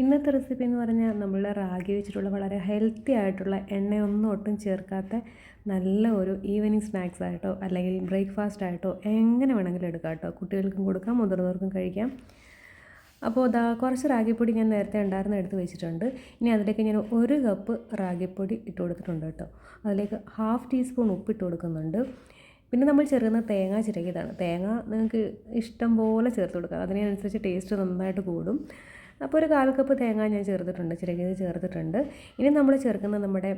ഇന്നത്തെ റെസിപ്പി എന്ന് പറഞ്ഞാൽ നമ്മൾ റാഗി വെച്ചിട്ടുള്ള വളരെ ഹെൽത്തി ആയിട്ടുള്ള എണ്ണയൊന്നും ഒട്ടും ചേർക്കാത്ത നല്ല ഒരു ഈവനിങ് സ്നാക്സ് ആയിട്ടോ അല്ലെങ്കിൽ ബ്രേക്ക്ഫാസ്റ്റ് ആയിട്ടോ എങ്ങനെ വേണമെങ്കിലും എടുക്കാം കേട്ടോ. കുട്ടികൾക്കും കൊടുക്കാം മുതിർന്നവർക്കും കഴിക്കാം. അപ്പോൾ ഇതാ കുറച്ച് റാഗിപ്പൊടി ഞാൻ നേരത്തെ ഉണ്ടായിരുന്ന എടുത്ത് വെച്ചിട്ടുണ്ട്. ഇനി അതിലേക്ക് ഞാൻ ഒരു കപ്പ് റാഗിപ്പൊടി ഇട്ട് കൊടുത്തിട്ടുണ്ട് കേട്ടോ. അതിലേക്ക് ഹാഫ് ടീസ്പൂൺ ഉപ്പ് ഇട്ട് കൊടുക്കുന്നുണ്ട്. പിന്നെ നമ്മൾ ചേർക്കുന്ന തേങ്ങ ചിരകിയതാണ്. തേങ്ങ നിങ്ങൾക്ക് ഇഷ്ടം പോലെ ചേർത്ത് കൊടുക്കാം. അതിനനുസരിച്ച് ടേസ്റ്റ് നന്നായിട്ട് കൂടും. അപ്പോൾ ഒരു കാൽ കപ്പ് തേങ്ങ ഞാൻ ചേർത്തിട്ടുണ്ട് ചിരകിയത് ചേർത്തിട്ടുണ്ട്. ഇനി നമ്മൾ ചേർക്കുന്നത് നമ്മുടെ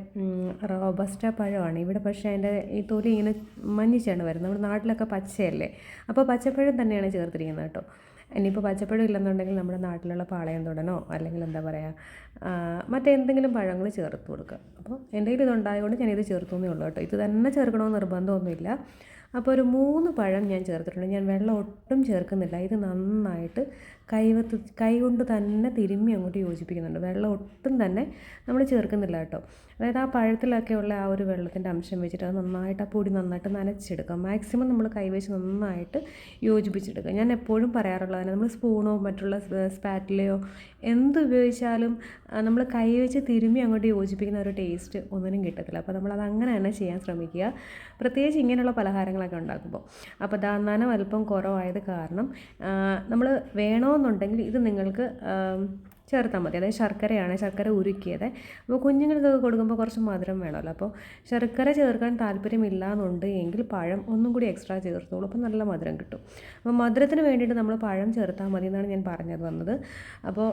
റോബസ്റ്റ പഴമാണ്. ഇവിടെ പക്ഷേ അതിന്റെ ഈ തൊലി ഇങ്ങനെ മഞ്ഞിച്ചാണ് വരുന്നത്. നമ്മുടെ നാട്ടിലൊക്കെ പച്ചയല്ലേ? അപ്പോൾ പച്ചപ്പഴം തന്നെയാണ് ചേർത്തിരിക്കുന്നത് കേട്ടോ. ഇനിയിപ്പോൾ പച്ചപ്പഴം ഇല്ലെന്നുണ്ടെങ്കിൽ നമ്മുടെ നാട്ടിലുള്ള പാളയം തുടനോ അല്ലെങ്കിൽ എന്താ പറയുക മറ്റെന്തെങ്കിലും പഴങ്ങൾ ചേർത്ത് കൊടുക്കുക. അപ്പോൾ എന്റെ കയ്യിൽ ഇതുണ്ടായതുകൊണ്ട് ഞാനിത് ചേർത്തു എന്നേ ഉള്ളൂ കേട്ടോ. ഇത് തന്നെ ചേർക്കണമെന്ന് നിർബന്ധമൊന്നുമില്ല. അപ്പോൾ ഒരു മൂന്ന് പഴം ഞാൻ ചേർത്തിട്ടുണ്ട്. ഞാൻ വെള്ളം ഒട്ടും ചേർക്കുന്നില്ല. ഇത് നന്നായിട്ട് കൈവത്ത് കൈ കൊണ്ട് തന്നെ തിരുമ്മി അങ്ങോട്ട് യോജിപ്പിക്കുന്നുണ്ട്. വെള്ളം ഒട്ടും തന്നെ നമ്മൾ ചേർക്കുന്നില്ല കേട്ടോ. അതായത് ആ പഴത്തിലൊക്കെ ഉള്ള ആ ഒരു വെള്ളത്തിന്റെ അംശം വെച്ചിട്ട് അത് നന്നായിട്ട് ആ പൊടി നന്നായിട്ട് നനച്ചെടുക്കുക. മാക്സിമം നമ്മൾ കൈവച്ച് നന്നായിട്ട് യോജിപ്പിച്ചെടുക്കുക. ഞാൻ എപ്പോഴും പറയാറുള്ളത് നമ്മൾ സ്പൂണോ മറ്റുള്ള സ്പാറ്റിലയോ എന്ത് ഉപയോഗിച്ചാലും നമ്മൾ കൈവച്ച് തിരുമ്മി അങ്ങോട്ട് യോജിപ്പിക്കുന്ന ഒരു ടേസ്റ്റ് ഒന്നിനും കിട്ടത്തില്ല. അപ്പോൾ നമ്മളത് അങ്ങനെ തന്നെ ചെയ്യാൻ ശ്രമിക്കുക. പ്രത്യേകിച്ച് ഇങ്ങനെയുള്ള പലഹാരങ്ങളൊക്കെ ഉണ്ടാക്കുമ്പോൾ അപ്പോൾ ദാന്താനം അല്പം കുറവായത് കാരണം നമ്മൾ വേണമെന്നുണ്ടെങ്കിൽ ഇത് നിങ്ങൾക്ക് ചേർത്താൽ മതി. അതായത് ശർക്കരയാണ് ശർക്കര ഉരുക്കിയത്. അപ്പോൾ കുഞ്ഞുങ്ങൾക്ക് കൊടുക്കുമ്പോൾ കുറച്ച് മധുരം വേണമല്ലോ. അപ്പോൾ ശർക്കര ചേർക്കാൻ താല്പര്യമില്ല എന്നുണ്ട് എങ്കിൽ പഴം ഒന്നും കൂടി എക്സ്ട്രാ ചേർത്തോളൂ. അപ്പോൾ നല്ല മധുരം കിട്ടും. അപ്പോൾ മധുരത്തിന് വേണ്ടിയിട്ട് നമ്മൾ പഴം ചേർത്താൽ മതി എന്നാണ് ഞാൻ പറഞ്ഞത് വന്നത്. അപ്പോൾ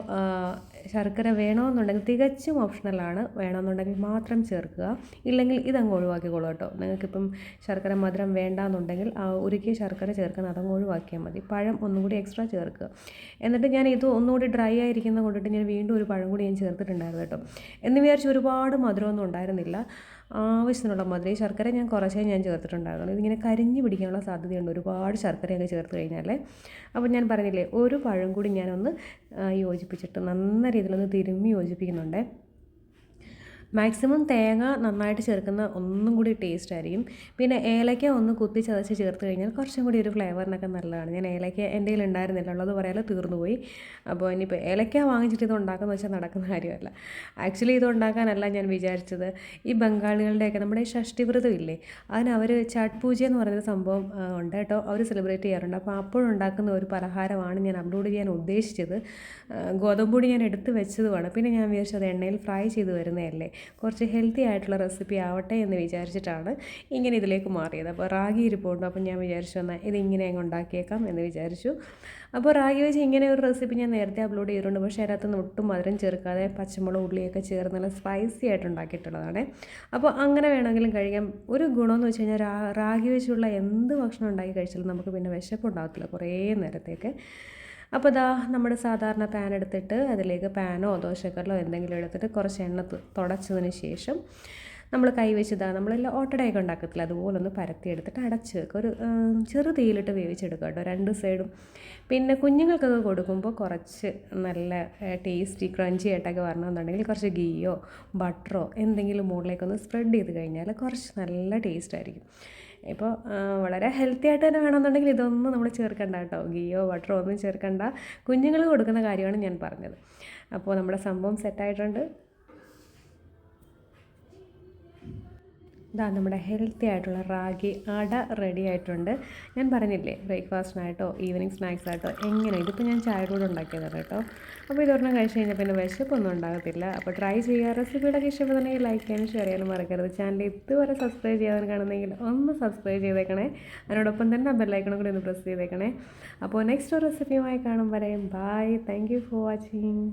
ശർക്കര വേണമെന്നുണ്ടെങ്കിൽ തികച്ചും ഓപ്ഷണലാണ് വേണമെന്നുണ്ടെങ്കിൽ മാത്രം ചേർക്കുക. ഇല്ലെങ്കിൽ ഇതങ്ങ് ഒഴിവാക്കിക്കോളൂ കേട്ടോ. നിങ്ങൾക്കിപ്പം ശർക്കര മധുരം വേണ്ടാന്നുണ്ടെങ്കിൽ ആ ഉരുക്കിയ ശർക്കര ചേർക്കാൻ അതങ്ങ് ഒഴിവാക്കിയാൽ മതി. പഴം ഒന്നും കൂടി എക്സ്ട്രാ ചേർക്കുക. എന്നിട്ട് ഞാൻ ഇത് ഒന്നുകൂടി ഡ്രൈ ആയിരിക്കുന്ന കൊണ്ടിട്ട് ഞാൻ വീണ്ടും ഒരു പഴം കൂടി ഞാൻ ചേർത്തിട്ടുണ്ടായിരുന്നു കേട്ടോ. എന്ന് വിചാരിച്ച് ഒരുപാട് മധുരമൊന്നും ഉണ്ടായിരുന്നില്ല. ആവശ്യത്തിനുള്ള മധുരം. ഈ ശർക്കര ഞാൻ കുറച്ചേ ഞാൻ ചേർത്തിട്ടുണ്ടായിരുന്നു ഇതിങ്ങനെ കരിഞ്ഞു പിടിക്കാനുള്ള സാധ്യതയുണ്ട്. ഒരുപാട് ശർക്കരയൊക്കെ ചേർത്ത് കഴിഞ്ഞാൽ അപ്പോൾ ഞാൻ പറഞ്ഞില്ലേ ഒരു പഴം കൂടി ഞാനൊന്ന് യോജിപ്പിച്ചിട്ട് നല്ല രീതിയിലൊന്ന് തിരുമ്മി യോജിപ്പിക്കുന്നുണ്ട്. മാക്സിമം തേങ്ങ നന്നായിട്ട് ചേർക്കുന്ന ഒന്നും കൂടി ടേസ്റ്റ് ആയിരിക്കും. പിന്നെ ഏലയ്ക്ക ഒന്ന് കുത്തി ചതച്ച് ചേർത്ത് കഴിഞ്ഞാൽ കുറച്ചും കൂടി ഒരു ഫ്ലേവറിനൊക്കെ നല്ലതാണ്. ഞാൻ ഏലയ്ക്ക എന്റെ കയ്യിൽ ഉണ്ടായിരുന്നില്ല. ഉള്ളത് പറയാതെ തീർന്നുപോയി അപ്പോൾ ഇനിയിപ്പോൾ ഏലയ്ക്ക വാങ്ങിച്ചിട്ട് ഇത് ഉണ്ടാക്കുന്ന വെച്ചാൽ നടക്കുന്ന കാര്യമല്ല. ആക്ച്വലി ഇത് ഉണ്ടാക്കാനല്ല ഞാൻ വിചാരിച്ചത്. ഈ ബംഗാളികളുടെയൊക്കെ നമ്മുടെ ഈ ഷഷ്ടിവ്രതം ഇല്ലേ അതിന് അവർ ചാട്ട് പൂജ എന്ന് പറയുന്ന സംഭവം ഉണ്ട് കേട്ടോ. അവർ സെലിബ്രേറ്റ് ചെയ്യാറുണ്ട്. അപ്പോൾ അപ്പോഴുണ്ടാക്കുന്ന ഒരു പലഹാരമാണ് ഞാൻ അപ്ലോഡ് ചെയ്യാൻ ഉദ്ദേശിച്ചത്. ഗോതമ്പൊടി ഞാൻ എടുത്ത് വെച്ചതുമാണ്. പിന്നെ ഞാൻ വിചാരിച്ചത് എണ്ണയിൽ ഫ്രൈ ചെയ്ത് വരുന്നതല്ലേ. കുറച്ച് ഹെൽത്തി ആയിട്ടുള്ള റെസിപ്പി ആവട്ടെ എന്ന് വിചാരിച്ചിട്ടാണ് ഇങ്ങനെ ഇതിലേക്ക് മാറിയത്. അപ്പോൾ റാഗി ഇരിപ്പുണ്ട് അപ്പോൾ ഞാൻ വിചാരിച്ചു എന്നാൽ ഇതിങ്ങനെ അങ്ങ് ഉണ്ടാക്കിയേക്കാം എന്ന് വിചാരിച്ചു. അപ്പോൾ റാഗി വെച്ച് ഇങ്ങനെ ഒരു റെസിപ്പി ഞാൻ നേരത്തെ അപ്ലോഡ് ചെയ്തിട്ടുണ്ട്. പക്ഷേ അതിനകത്ത് ഒട്ടും മധുരം ചേർക്കാതെ പച്ചമുളക് ഉള്ളിയൊക്കെ ചേർന്ന് നല്ല സ്പൈസി ആയിട്ട് ഉണ്ടാക്കിയിട്ടുള്ളതാണ്. അപ്പോൾ അങ്ങനെ വേണമെങ്കിലും കഴിക്കാം. ഒരു ഗുണമെന്ന് വെച്ച് കഴിഞ്ഞാൽ റാഗി വെച്ചുള്ള എന്ത് ഭക്ഷണം ഉണ്ടാക്കി കഴിച്ചാലും നമുക്ക് പിന്നെ വിശപ്പുണ്ടാകത്തില്ല കുറേ നേരത്തേക്ക്. അപ്പോൾ ഇതാ നമ്മുടെ സാധാരണ പാൻ എടുത്തിട്ട് അതിലേക്ക് പാനോ ദോശക്കല്ലോ എന്തെങ്കിലും എടുത്തിട്ട് കുറച്ച് എണ്ണ തുടച്ചതിന് ശേഷം നമ്മൾ കൈ വെച്ചതാ നമ്മളെല്ലാം ഓട്ടടയൊക്കെ ഉണ്ടാക്കത്തില്ല? അതുപോലെ ഒന്ന് പരത്തി എടുത്തിട്ട് അടച്ച് വെക്കുക ഒരു ചെറു തീയിലിട്ട് വേവിച്ചെടുക്കുക കേട്ടോ രണ്ട് സൈഡും പിന്നെ കുഞ്ഞുങ്ങൾക്കൊക്കെ കൊടുക്കുമ്പോൾ കുറച്ച് നല്ല ടേസ്റ്റി ക്രഞ്ചി ആയിട്ടൊക്കെ വരണമെന്നുണ്ടെങ്കിൽ കുറച്ച് ഗീയോ ബട്ടറോ എന്തെങ്കിലും മുകളിലേക്കൊന്ന് സ്പ്രെഡ് ചെയ്ത് കഴിഞ്ഞാൽ കുറച്ച് നല്ല ടേസ്റ്റ് ആയിരിക്കും. ഇപ്പോൾ വളരെ ഹെൽത്തി ആയിട്ട് തന്നെ വേണമെന്നുണ്ടെങ്കിൽ ഇതൊന്നും നമ്മൾ ചേർക്കണ്ട കേട്ടോ. ഗീയോ ബട്ടറോ ഒന്നും ചേർക്കണ്ട. കുഞ്ഞുങ്ങൾ കൊടുക്കുന്ന കാര്യമാണ് ഞാൻ പറഞ്ഞത്. അപ്പോൾ നമ്മുടെ സംഭവം സെറ്റായിട്ടുണ്ട് ഇതാ നമ്മുടെ ഹെൽത്തി ആയിട്ടുള്ള റാഗി അട റെഡി ആയിട്ടുണ്ട്. ഞാൻ പറഞ്ഞില്ലേ ബ്രേക്ക്ഫാസ്റ്റിനായിട്ടോ ഈവനിങ് സ്നാക്സ് ആയിട്ടോ എങ്ങനെ? ഇതിപ്പോൾ ഞാൻ ചായയോട് ഉണ്ടാക്കിയതാണ് കേട്ടോ. അപ്പോൾ ഇതൊരെണ്ണം കഴിച്ച് കഴിഞ്ഞാൽ പിന്നെ വിശപ്പൊന്നും ഉണ്ടാകത്തില്ല. അപ്പോൾ ട്രൈ ചെയ്യുക. റെസിപ്പിയുടെ ഇഷ്ടപ്പെടുന്നെങ്കിൽ ലൈക്ക് ചെയ്യാനും ഷെയർ ചെയ്യാനും മറക്കരുത്. ചാനൽ ഇതുവരെ സബ്സ്ക്രൈബ് ചെയ്യാൻ കാണുന്നെങ്കിൽ ഒന്ന് സബ്സ്ക്രൈബ് ചെയ്തേക്കണേ. അതിനോടൊപ്പം തന്നെ ബെല്ലൈക്കണം കൂടി ഒന്ന് പ്രസ് ചെയ്തേക്കണേ. അപ്പോൾ നെക്സ്റ്റ് റെസിപ്പിയുമായി കാണും bye thank you for watching